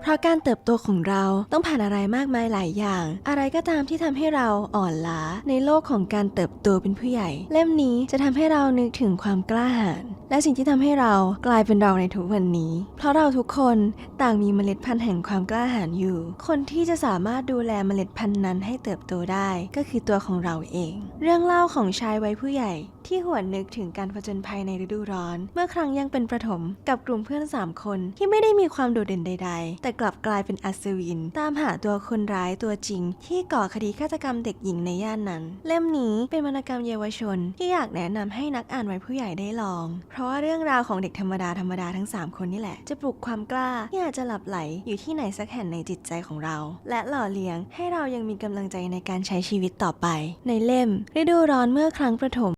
เพราะการเติบโตของเราต้องผ่านอะไรมากมายหลายอย่าง อะไรก็ตามที่ทำให้เราอ่อนล้าในโลกของการเติบโตเป็นผู้ใหญ่ เล่มนี้จะทำให้เรานึกถึงความกล้าหาญและสิ่งที่ทำให้เรากลายเป็นเราในทุกวันนี้ เพราะเราทุกคนต่างมีเมล็ดพันธุ์แห่งความกล้าหาญอยู่ คนที่จะสามารถดูแลเมล็ดพันธุ์นั้นให้เติบโตได้ก็คือตัวของเราเอง เรื่องเล่าของชายวัยผู้ใหญ่ที่หวนนึกถึงการผจญภัยในฤดูร้อน เมื่อครั้งยังเป็นประถมกับกลุ่มเพื่อนสามคนที่ไม่ได้มีความโดดเด่นใด ๆแต่กลับกลายเป็นอัศวิน ตามหาตัวคนร้ายตัวจริง ที่ก่อคดีฆาตกรรมเด็กหญิงในย่านนั้น เล่มนี้เป็นวรรณกรรมเยาวชน ที่อยากแนะนำให้นักอ่านวัยผู้ใหญ่ได้ลอง เพราะว่าเรื่องราวของเด็กธรรมดาธรรมดาทั้ง 3 คนนี่แหละ จะปลุกความกล้าที่อาจจะหลับไหลอยู่ที่ไหนสักแห่งในจิตใจของเรา และหล่อเลี้ยงให้เรายังมีกำลังใจในการใช้ชีวิตต่อไป ในเล่มฤดูร้อนเมื่อครั้งประถม